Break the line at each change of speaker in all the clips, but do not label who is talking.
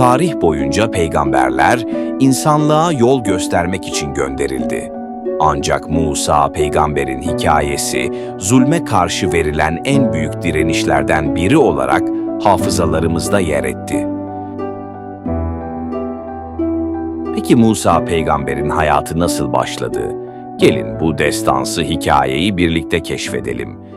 Tarih boyunca peygamberler insanlığa yol göstermek için gönderildi. Ancak Musa peygamberin hikayesi zulme karşı verilen en büyük direnişlerden biri olarak hafızalarımızda yer etti. Peki Musa peygamberin hayatı nasıl başladı? Gelin bu destansı hikayeyi birlikte keşfedelim.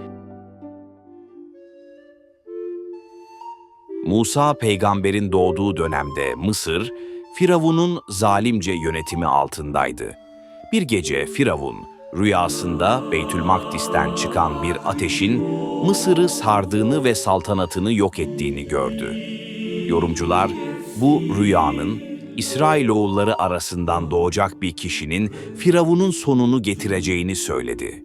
Musa peygamberin doğduğu dönemde Mısır, Firavun'un zalimce yönetimi altındaydı. Bir gece Firavun, rüyasında Beytül Makdis'ten çıkan bir ateşin Mısır'ı sardığını ve saltanatını yok ettiğini gördü. Yorumcular, bu rüyanın İsrailoğulları arasından doğacak bir kişinin Firavun'un sonunu getireceğini söyledi.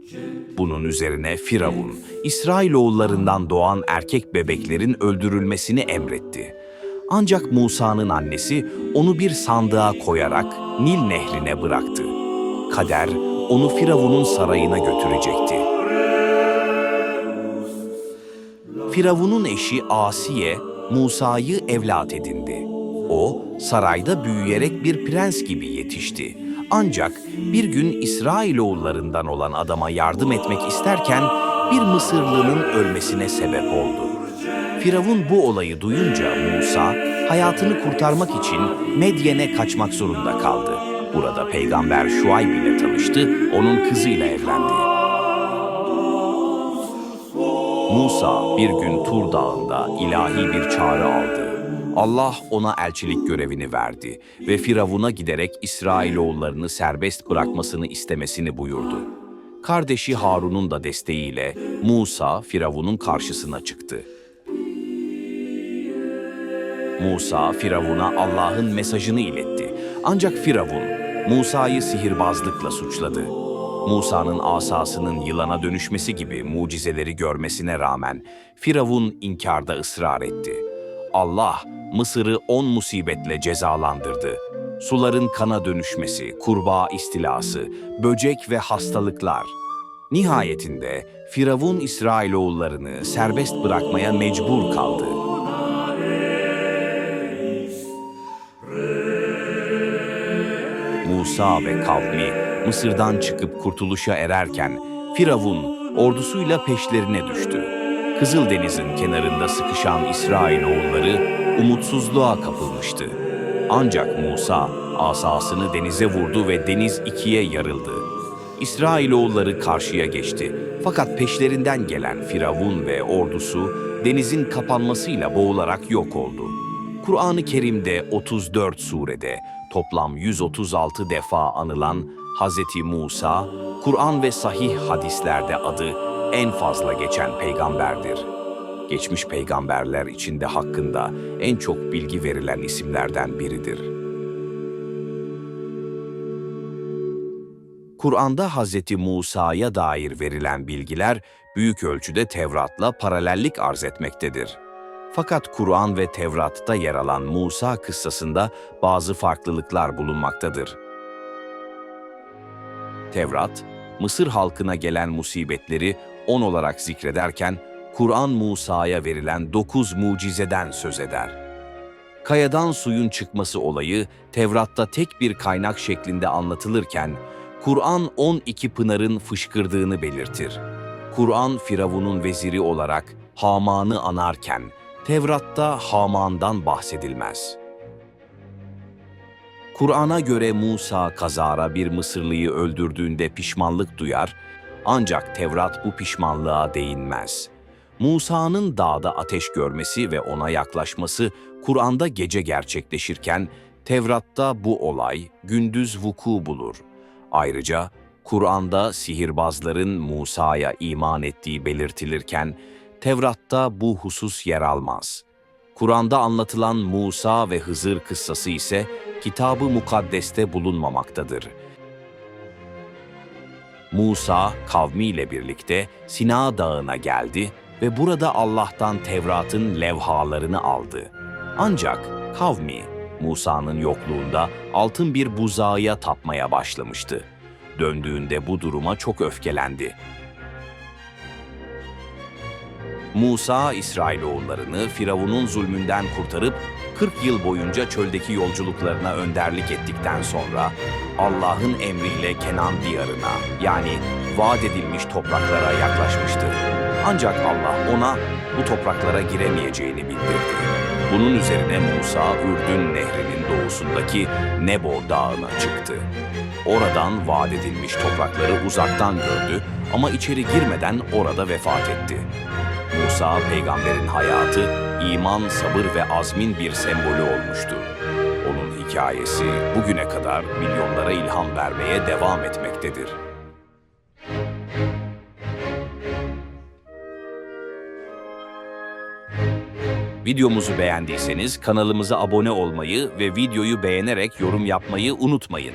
Bunun üzerine Firavun, İsrailoğullarından doğan erkek bebeklerin öldürülmesini emretti. Ancak Musa'nın annesi onu bir sandığa koyarak Nil nehrine bıraktı. Kader onu Firavun'un sarayına götürecekti. Firavun'un eşi Asiye, Musa'yı evlat edindi. O, sarayda büyüyerek bir prens gibi yetişti. Ancak bir gün İsrailoğullarından olan adama yardım etmek isterken bir Mısırlının ölmesine sebep oldu. Firavun bu olayı duyunca Musa, hayatını kurtarmak için Medyen'e kaçmak zorunda kaldı. Burada peygamber Şuayb ile tanıştı, onun kızıyla evlendi. Musa bir gün Tur Dağı'nda ilahi bir çağrı aldı. Allah ona elçilik görevini verdi ve Firavun'a giderek İsrailoğullarını serbest bırakmasını istemesini buyurdu. Kardeşi Harun'un da desteğiyle Musa Firavun'un karşısına çıktı. Musa Firavun'a Allah'ın mesajını iletti. Ancak Firavun Musa'yı sihirbazlıkla suçladı. Musa'nın asasının yılana dönüşmesi gibi mucizeleri görmesine rağmen Firavun inkarda ısrar etti. Allah Mısır'ı on musibetle cezalandırdı. Suların kana dönüşmesi, kurbağa istilası, böcek ve hastalıklar. Nihayetinde Firavun İsrailoğullarını serbest bırakmaya mecbur kaldı. Musa ve kavmi Mısır'dan çıkıp kurtuluşa ererken Firavun ordusuyla peşlerine düştü. Kızıldeniz'in kenarında sıkışan İsrailoğulları umutsuzluğa kapılmıştı. Ancak Musa asasını denize vurdu ve deniz ikiye yarıldı. İsrailoğulları karşıya geçti. Fakat peşlerinden gelen Firavun ve ordusu denizin kapanmasıyla boğularak yok oldu. Kur'an-ı Kerim'de 34 surede toplam 136 defa anılan Hazreti Musa, Kur'an ve sahih hadislerde adı en fazla geçen peygamberdir. Geçmiş peygamberler içinde hakkında en çok bilgi verilen isimlerden biridir. Kur'an'da Hazreti Musa'ya dair verilen bilgiler büyük ölçüde Tevrat'la paralellik arz etmektedir. Fakat Kur'an ve Tevrat'ta yer alan Musa kıssasında bazı farklılıklar bulunmaktadır. Tevrat, Mısır halkına gelen musibetleri on olarak zikrederken, Kur'an Musa'ya verilen dokuz mucizeden söz eder. Kayadan suyun çıkması olayı Tevrat'ta tek bir kaynak şeklinde anlatılırken, Kur'an 12 pınarın fışkırdığını belirtir. Kur'an Firavun'un veziri olarak Haman'ı anarken, Tevrat'ta Haman'dan bahsedilmez. Kur'an'a göre Musa kazara bir Mısırlıyı öldürdüğünde pişmanlık duyar, ancak Tevrat bu pişmanlığa değinmez. Musa'nın dağda ateş görmesi ve ona yaklaşması Kur'an'da gece gerçekleşirken, Tevrat'ta bu olay gündüz vuku bulur. Ayrıca Kur'an'da sihirbazların Musa'ya iman ettiği belirtilirken, Tevrat'ta bu husus yer almaz. Kur'an'da anlatılan Musa ve Hızır kıssası ise Kitab-ı Mukaddes'te bulunmamaktadır. Musa kavmiyle birlikte Sina Dağı'na geldi ve burada Allah'tan Tevrat'ın levhalarını aldı. Ancak kavmi Musa'nın yokluğunda altın bir buzağa tapmaya başlamıştı. Döndüğünde bu duruma çok öfkelendi. Musa İsrailoğullarını Firavun'un zulmünden kurtarıp 40 yıl boyunca çöldeki yolculuklarına önderlik ettikten sonra Allah'ın emriyle Kenan diyarına yani vaat edilmiş topraklara yaklaşmıştı. Ancak Allah ona bu topraklara giremeyeceğini bildirdi. Bunun üzerine Musa Ürdün Nehri'nin doğusundaki Nebo Dağı'na çıktı. Oradan vaat edilmiş toprakları uzaktan gördü ama içeri girmeden orada vefat etti. Musa peygamberin hayatı iman, sabır ve azmin bir sembolü olmuştu. Hikayesi bugüne kadar milyonlara ilham vermeye devam etmektedir. Videomuzu beğendiyseniz kanalımıza abone olmayı ve videoyu beğenerek yorum yapmayı unutmayın.